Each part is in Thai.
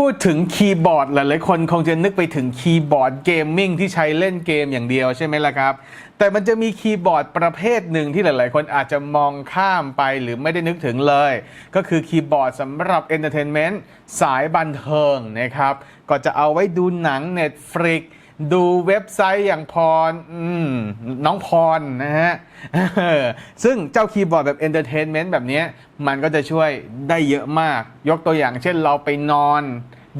พูดถึงคีย์บอร์ดหลายๆคนคงจะนึกไปถึงคีย์บอร์ดเกมมิ่งที่ใช้เล่นเกมอย่างเดียวใช่ไหมล่ะครับ แต่มันจะมีคีย์บอร์ดประเภทหนึ่งที่หลายๆ คนอาจจะมองข้ามไปหรือไม่ได้นึกถึงเลย ก็คือคีย์บอร์ดสำหรับเอนเตอร์เทนเมนต์สายบันเทิงนะครับ ก็จะเอาไว้ดูหนัง Netflix ดูเว็บไซต์อย่างพรน้องพรนะฮะซึ่งเจ้าคีย์บอร์ดแบบเอนเตอร์เทนเมนต์แบบนี้มันก็จะช่วยได้เยอะมาก ยกตัวอย่างเช่นเราไปนอน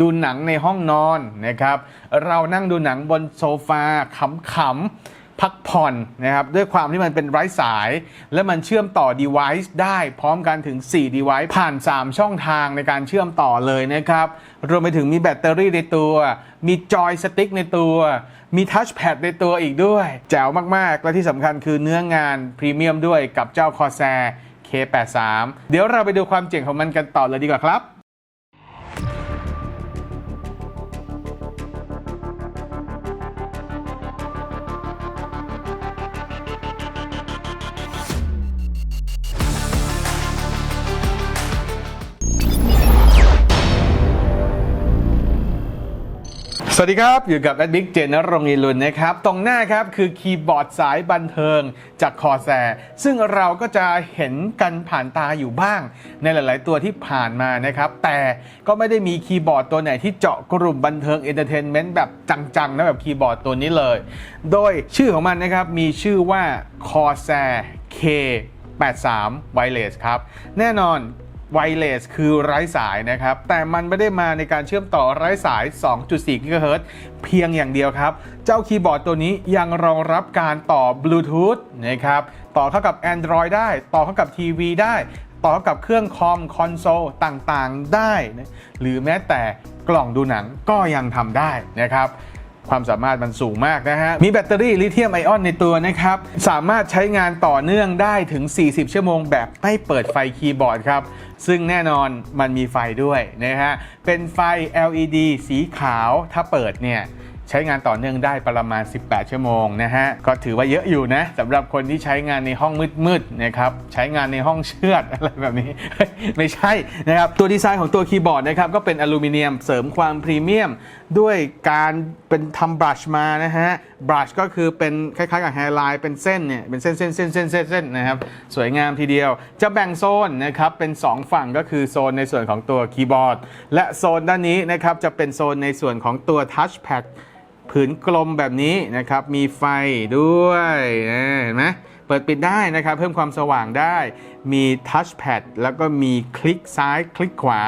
ดูหนังในห้องนอนนะครับ เรานั่งดูหนังบนโซฟาขำๆ พักผ่อนนะครับด้วยความที่มันเป็นไร้สาย และมันเชื่อมต่อ device ได้พร้อมกันถึง 4 device ผ่าน 3 ช่องทางในการเชื่อมต่อเลยนะครับรวมไปถึงมีแบตเตอรี่ในตัว มีจอยสติ๊กในตัว มีทัชแพดในตัวอีกด้วย แจ๋วมาก ๆ และที่สำคัญคือเนื้องานพรีเมียมด้วยกับเจ้า Corsair K83 เดี๋ยวเราไปดูความเจ๋งของมันกันต่อเลยดีกว่าครับ สวัสดีครับ อยู่กับแอดบิ๊กเจนนรงอิลุนนะครับ ตรงหน้าครับคือคีย์บอร์ดสายบันเทิงจากคอแซซึ่งเราก็จะเห็นกันผ่านตาอยู่บ้าง ในหลาย ๆ ตัวที่ผ่านมานะครับ แต่ก็ไม่ได้มีคีย์บอร์ดตัวไหนที่เจาะกลุ่มบันเทิงเอนเตอร์เทนเมนต์แบบจัง ๆ นะแบบคีย์บอร์ดตัวนี้เลย โดยชื่อของมันนะครับมีชื่อว่า Corsair K83 Wireless ครับ แน่นอน ไวเลสคือไร้สายนะครับ แต่มันไม่ได้มาในการเชื่อมต่อไร้สาย 2.4กิกะเฮิรตซ์เพียงอย่างเดียวครับ เจ้าคีย์บอร์ดตัวนี้ยังรองรับการต่อบลูทูธนะครับ ต่อเข้ากับ Android ได้ ต่อเข้ากับทีวีได้ ต่อเข้ากับเครื่องคอมคอนโซลต่างๆ ได้ หรือแม้แต่กล่องดูหนังก็ยังทำได้นะครับ ความสามารถมันสูงมากนะฮะ มีแบตเตอรี่ลิเธียมไอออนในตัวนะครับ สามารถใช้งานต่อเนื่องได้ถึง 40 ชั่วโมงแบบไม่เปิดไฟคีย์บอร์ดครับ ซึ่งแน่นอนมันมีไฟด้วยนะฮะ เป็นไฟ LED สีขาวถ้าเปิดเนี่ยใช้งานต่อเนื่องได้ประมาณ 18 ชั่วโมงนะฮะ ก็ถือว่าเยอะอยู่นะสำหรับคนที่ใช้งานในห้องมืดๆนะครับ ใช้งานในห้องเชือดอะไรแบบนี้ ไม่ใช่นะครับ ตัวดีไซน์ของตัวคีย์บอร์ดนะครับ ก็เป็นอลูมิเนียมเสริมความพรีเมียม ด้วยการเป็นทำบรัชมานะฮะบรัชก็คือเป็นคล้ายๆกับแฮร์ไลน์เป็นเส้นเนี่ยเป็นเส้นเส้นเส้นเส้นเส้นเส้นนะครับสวยงามทีเดียว จะแบ่งโซนนะครับเป็น 2 ฝั่งก็คือโซนในส่วนของตัวคีย์บอร์ด และโซนด้านนี้นะครับจะเป็นโซนในส่วนของตัวทัชแพดผืนกลมแบบนี้นะครับ มีไฟด้วยเห็นไหมเปิดปิดได้นะครับ เพิ่มความสว่างได้ มีทัชแพดแล้วก็มีคลิกซ้ายคลิกขวา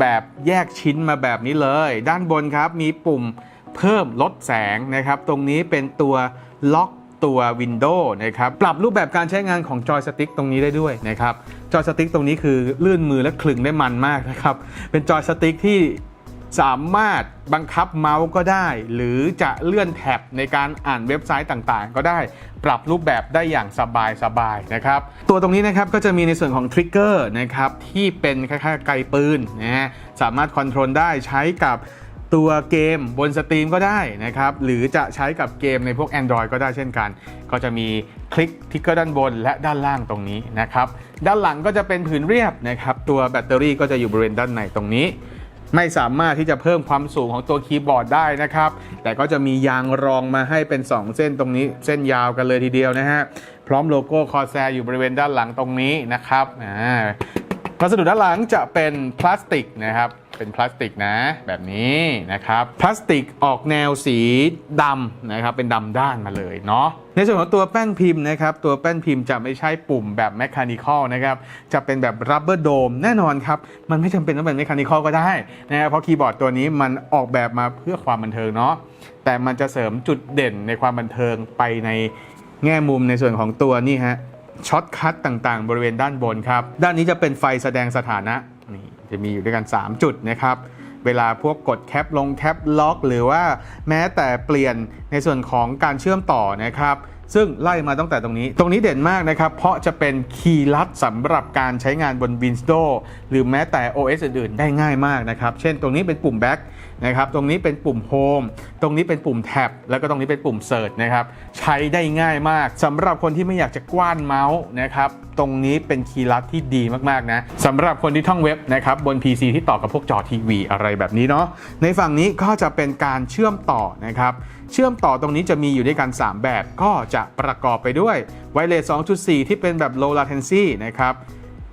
แบบแยกชิ้นมาแบบนี้เลย ด้านบนครับมีปุ่มเพิ่มลดแสงนะครับ ตรงนี้เป็นตัวล็อกตัววินโดว์นะครับ ปรับรูปแบบการใช้งานของจอยสติ๊กตรงนี้ได้ด้วยนะครับ จอยสติ๊กตรงนี้คือลื่นมือและคลึงได้มันมากนะครับ เป็นจอยสติ๊กที่ สามารถบังคับเมาส์ก็ได้ หรือจะเลื่อนแท็บในการอ่านเว็บไซต์ต่างๆ ก็ได้ปรับรูปแบบได้อย่างสบายๆนะครับ ตัวตรงนี้นะครับก็จะมีในส่วนของทริกเกอร์นะครับที่เป็นคล้ายๆไกปืนนะฮะสามารถคอนโทรลได้ใช้กับตัวเกมบนสตรีมก็ได้นะครับ หรือจะใช้กับเกมในพวก Android ก็ได้เช่นกัน ก็จะมีคลิกทิกเกอร์ด้านบนและด้านล่างตรงนี้นะครับ ด้านหลังก็จะเป็นผืนเรียบนะครับ ตัวแบตเตอรี่ก็จะอยู่บริเวณด้านในตรงนี้ ไม่สามารถที่จะเพิ่มความสูงของตัวคีย์บอร์ดได้นะครับ แต่ก็จะมียางรองมาให้เป็น 2 เส้นตรงนี้เส้นยาวกันเลยทีเดียวนะฮะ พร้อมโลโก้คอแซอยู่บริเวณด้านหลังตรงนี้นะครับวัสดุด้านหลังจะเป็นพลาสติกนะครับ เป็นพลาสติกนะแบบนี้นะครับพลาสติกออกแนวสีดำนะครับเป็นดำด้านมาเลยเนาะในส่วนของตัวแป้นพิมพ์นะครับตัวแป้นพิมพ์จะไม่ใช่ปุ่มแบบแมคานิคอลนะครับจะเป็นแบบรับเบอร์โดมแน่นอนครับมันไม่จำเป็นต้องเป็นแมคานิคอลก็ได้นะครับเพราะคีย์บอร์ดตัวนี้มันออกแบบมาเพื่อความบันเทิงเนาะแต่มันจะเสริมจุดเด่นในความบันเทิงไปในแง่มุมในส่วนของตัวนี่ฮะช็อตคัทต่างๆ บริเวณด้านบนครับ ด้านนี้จะเป็นไฟแสดงสถานะ จะมีอยู่ด้วยกัน 3 จุดนะครับ เวลาพวกกดแคปลงแคปล็อกหรือว่าแม้แต่เปลี่ยนในส่วนของการเชื่อมต่อนะครับซึ่งไล่มาตั้งแต่ตรงนี้ ตรงนี้เด่นมากนะครับ เพราะจะเป็นคีย์ลัดสำหรับการใช้งานบน Windows หรือแม้แต่ OS อื่นๆ ได้ง่ายมากนะครับ เช่นตรงนี้เป็นปุ่ม Back นะครับตรงนี้เป็นปุ่ม Home ตรงนี้เป็นปุ่ม Tab แล้วก็ตรงนี้เป็นปุ่ม Search นะครับใช้ได้ง่ายมากสำหรับคนที่ไม่อยากจะกว้านเมาส์นะครับตรงนี้เป็นคีย์ลัดที่ดีมากๆนะสำหรับคนที่ท่องเว็บนะครับบน PC ที่ต่อกับพวกจอทีวีอะไรแบบนี้เนาะในฝั่งนี้ก็จะเป็นการเชื่อมต่อนะครับเชื่อมต่อตรงนี้จะมีอยู่ด้วยกัน 3 แบบก็จะประกอบไปด้วย Wireless 2.4 ที่เป็นแบบ Low Latency นะครับ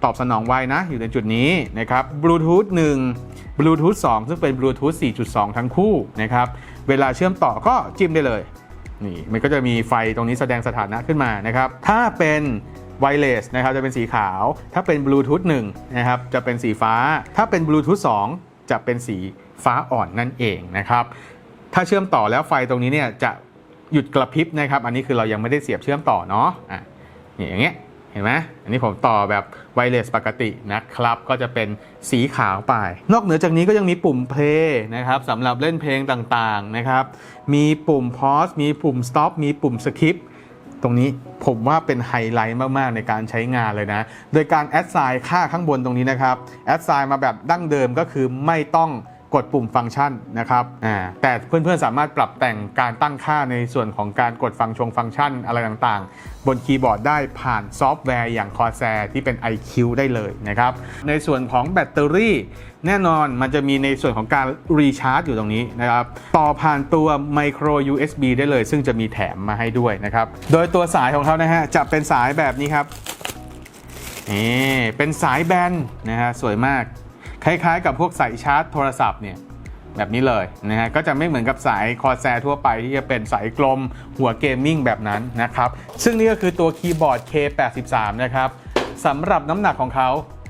ตอบสนองไวนะ อยู่ในจุดนี้นะครับ Bluetooth 1 Bluetooth 2ซึ่งเป็น Bluetooth 4.2 ทั้งคู่นะครับเวลาเชื่อมต่อก็จิ้มได้เลยนี่มันก็จะมีไฟตรงนี้แสดงสถานะขึ้นมานะครับถ้าเป็น Wireless นะครับจะเป็นสีขาว ถ้าเป็น Bluetooth 1นะครับจะเป็นสีฟ้า ถ้าเป็น Bluetooth 2จะเป็นสีฟ้าอ่อนนั่นเองนะครับถ้าเชื่อมต่อแล้วไฟตรงนี้เนี่ยจะหยุดกระพริบนะครับ อันนี้คือเรายังไม่ได้เสียบเชื่อมต่อเนาะอะนี่อย่างเงี้ย เห็นไหมอันนี้ผมต่อแบบไวเลสปกตินะครับ ก็จะเป็นสีขาวไป นอกเหนือจากนี้ก็ยังมีปุ่มเพลย์นะครับสำหรับเล่นเพลงต่างๆนะครับ มีปุ่ม pause มีปุ่ม stop มีปุ่ม skip ตรงนี้ผมว่าเป็นไฮไลท์มาก ๆ ในการใช้งานเลยนะ โดยการแอดไซน์ค่าข้างบนตรงนี้นะครับ แอดไซน์มาแบบดั้งเดิมก็คือไม่ต้อง กดปุ่มฟังก์ชันนะครับแต่เพื่อนๆสามารถปรับแต่งการตั้งค่าในส่วนของการกดฟังชงฟังก์ชันอะไรต่างๆ บนคีย์บอร์ดได้ผ่านซอฟต์แวร์อย่าง Corsair ที่เป็น IQ ได้เลยนะครับในส่วนของแบตเตอรี่แน่นอนมันจะมีในส่วนของการรีชาร์จอยู่ตรงนี้นะครับต่อผ่านตัว micro USB ได้เลย ซึ่งจะมีแถมมาให้ด้วยนะครับ โดยตัวสายของเขานะฮะจะเป็นสายแบบนี้ครับนี่เป็นสายแบนนะฮะสวยมาก คล้ายๆ กับพวกสายชาร์จโทรศัพท์เนี่ยแบบนี้เลยนะฮะก็จะไม่เหมือนกับสายคอแซทั่วไปที่จะเป็นสายกลมหัวเกมมิ่งแบบนั้นนะครับ ซึ่งนี่ก็คือตัวคีย์บอร์ด K83 นะครับสำหรับน้ำหนักของเขา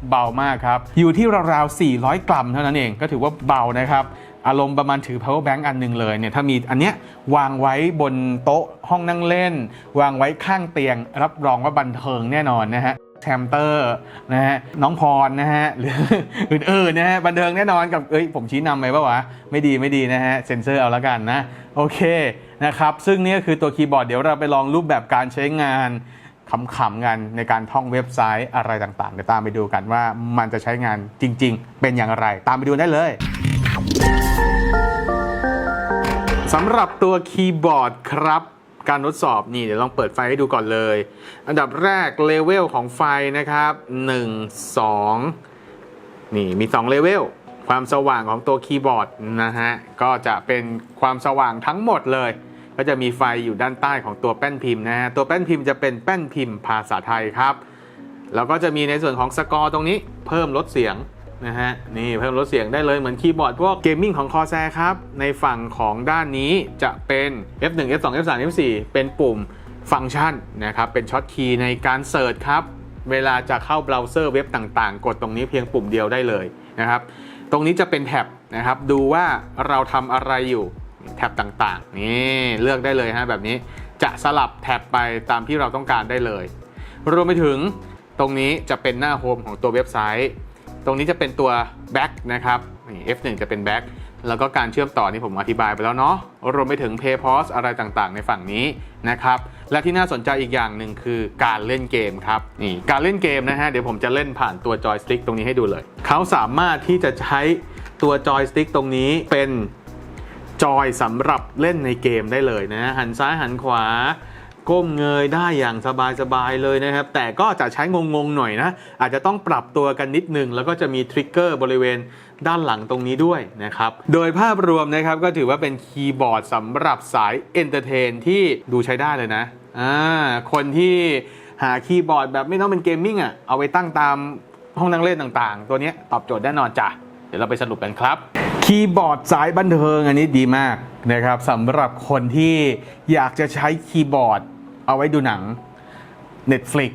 เบามากครับ อยู่ที่ราวๆ 400 กรัมเท่านั้นเองก็ถือว่าเบานะครับอารมณ์ประมาณถือ power bank อันหนึงเลยเนี่ยถ้ามีอันเนี้ยวางไว้บนโต๊ะห้องนั่งเล่น วางไว้ข้างเตียง รับรองว่าบันเทิงแน่นอนนะฮะ แชมเตอร์นะฮะน้องพรนะฮะหรืออื่นๆนะฮะบันเทิงแน่นอนกับเอ้ยผมชี้นำไปปะวะ ไม่ดีไม่ดีนะฮะเซ็นเซอร์เอาละกันนะ โอเคนะครับซึ่งนี่ก็คือตัวคีย์บอร์ดเดี๋ยวเราไปลองรูปแบบการใช้งานขำๆกันในการท่องเว็บไซต์อะไรต่างๆเดี๋ยวตามไปดูกันว่ามันจะใช้งานจริง ๆ เป็นอย่างไร ตามไปดูได้เลยสำหรับตัวคีย์บอร์ดครับ การทดสอบนี่เดี๋ยวลองเปิดไฟให้ดูก่อนเลย อันดับแรกเลเวลของไฟนะครับ 1 2 นี่มี 2 เลเวลความสว่างของตัวคีย์บอร์ดนะฮะ ก็จะเป็นความสว่างทั้งหมดเลย ก็จะมีไฟอยู่ด้านใต้ของตัวแป้นพิมพ์นะฮะ ตัวแป้นพิมพ์จะเป็นแป้นพิมพ์ภาษาไทยครับ แล้วก็จะมีในส่วนของสกอร์ตรงนี้เพิ่มลดเสียง นะฮะนี่เพิ่มลดเสียงได้เลยเหมือนคีย์บอร์ดพวกเกมมิ่งของ Corsair ครับ ในฝั่งของด้านนี้จะเป็น F1 F2 F3 F4 เป็นปุ่มฟังก์ชันนะครับ เป็นช็อตคีย์ในการเสิร์ชครับ เวลาจะเข้าเบราว์เซอร์เว็บต่างๆ กดตรงนี้เพียงปุ่มเดียวได้เลยนะครับ ตรงนี้จะเป็นแท็บนะครับ ดูว่าเราทำอะไรอยู่แท็บต่างๆ นี่เลือกได้เลยฮะแบบนี้จะสลับแท็บไปตามที่เราต้องการได้เลย รวมไปถึงตรงนี้จะเป็นหน้าโฮมของตัวเว็บไซต์ ตรงนี้จะเป็นตัว back นะครับนี่ F1 จะเป็น back แล้วก็การเชื่อมต่อนี่ผมอธิบายไปแล้วเนาะ รวมไปถึง p a y p a u s อะไรต่างๆ ในฝั่งนี้นะครับ และที่น่าสนใจอีกอย่างหนึ่งคือการเล่นเกมครับ นี่การเล่นเกมนะฮะ เดี๋ยวผมจะเล่นผ่านตัวจอยสติ๊กตรงนี้ให้ดูเลย เขาสามารถที่จะใช้ตัวจอยสติ๊กตรงนี้เป็นจอยสำหรับเล่นในเกมได้เลยนะ หันซ้ายหันขวา ก้มเงยได้อย่างสบายๆเลยนะครับ แต่ก็จะใช้งงๆหน่อยนะ อาจจะต้องปรับตัวกันนิดนึง แล้วก็จะมีทริกเกอร์บริเวณด้านหลังตรงนี้ด้วยนะครับ โดยภาพรวมนะครับก็ถือว่าเป็นคีย์บอร์ดสำหรับสายเอนเตอร์เทนที่ดูใช้ได้เลยนะอ่าคนที่หาคีย์บอร์ดแบบไม่ต้องเป็นเกมมิ่งอะเอาไปตั้งตามห้องนั่งเล่นต่างๆ ตัวนี้ตอบโจทย์แน่นอนจ้ะเดี๋ยวเราไปสรุปกันครับคีย์บอร์ดสายบันเทิงอันนี้ดีมากนะครับสำหรับคนที่อยากจะใช้คีย์บอร์ด เอาไว้ดูหนัง Netflix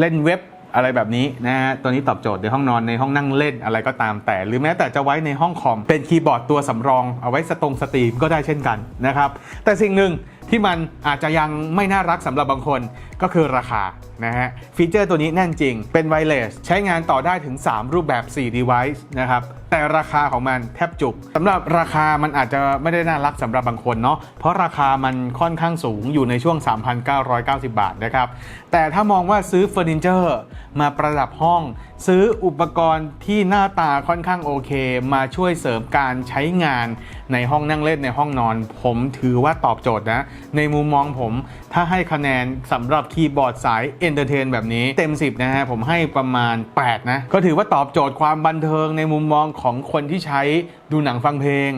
เล่นเว็บอะไรแบบนี้นะฮะ ตัวนี้ตอบโจทย์ในห้องนอนในห้องนั่งเล่นอะไรก็ตามแต่ หรือแม้แต่จะไว้ในห้องคอม เป็นคีย์บอร์ดตัวสำรอง เอาไว้สตรงสตรีมก็ได้เช่นกันนะครับ แต่สิ่งหนึ่งที่มันอาจจะยังไม่น่ารักสำหรับบางคนก็คือราคานะฮะ ฟีเจอร์ตัวนี้แน่นจริง เป็นไวเลสใช้งานต่อได้ถึง 3 รูปแบบ 4 device นะครับแต่ราคาของมันแทบจุกสำหรับราคามันอาจจะไม่ได้น่ารักสำหรับบางคนเนาะเพราะราคามันค่อนข้างสูงอยู่ในช่วง 3,990 บาทนะครับ แต่ถ้ามองว่าซื้อเฟอร์นิเจอร์มาประดับห้อง ซื้ออุปกรณ์ที่หน้าตาค่อนข้างโอเค มาช่วยเสริมการใช้งานในห้องนั่งเล่นในห้องนอน ผมถือว่าตอบโจทย์นะ ในมุมมองผมถ้าให้คะแนนสำหรับคีย์บอร์ดสายเอนเตอร์เทนแบบนี้เต็ม 10 นะฮะผมให้ประมาณ 8 นะ ก็ถือว่าตอบโจทย์ความบันเทิงในมุมมองของคนที่ใช้ดูหนังฟังเพลง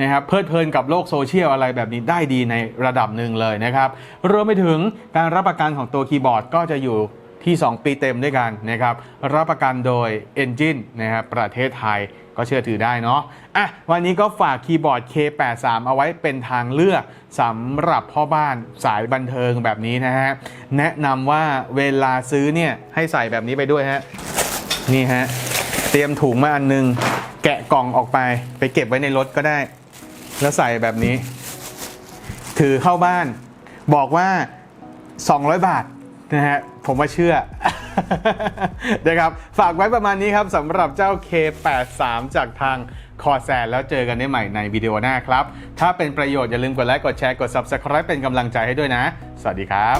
นะครับเพลิดเพลินกับโลกโซเชียลอะไรแบบนี้ได้ดีในระดับหนึ่งเลยนะครับ รวมไปถึงการรับประกันของตัวคีย์บอร์ดก็จะอยู่ที่ 2 ปีเต็มด้วยกันนะครับ รับประกันโดย Engine นะครับประเทศไทยก็เชื่อถือได้เนาะอะวันนี้ก็ฝากคีย์บอร์ด K83 เอาไว้เป็นทางเลือกสำหรับพ่อบ้านสายบันเทิงแบบนี้นะฮะ แนะนำว่าเวลาซื้อเนี่ยให้ใส่แบบนี้ไปด้วยฮะ นี่ฮะ เตรียมถุงมาอันนึง แกะกล่องออกไป ไปเก็บไว้ในรถก็ได้ แล้วใส่แบบนี้ ถือเข้าบ้าน บอกว่า 200 บาทนะฮะผมว่าเชื่อนะครับ ฝากไว้ประมาณนี้ครับสำหรับเจ้า K83 จากทางคอแซแล้วเจอกันได้ใหม่ในวิดีโอหน้าครับ ถ้าเป็นประโยชน์อย่าลืมกดไลค์กดแชร์กด Subscribe เป็นกำลังใจให้ด้วยนะ สวัสดีครับ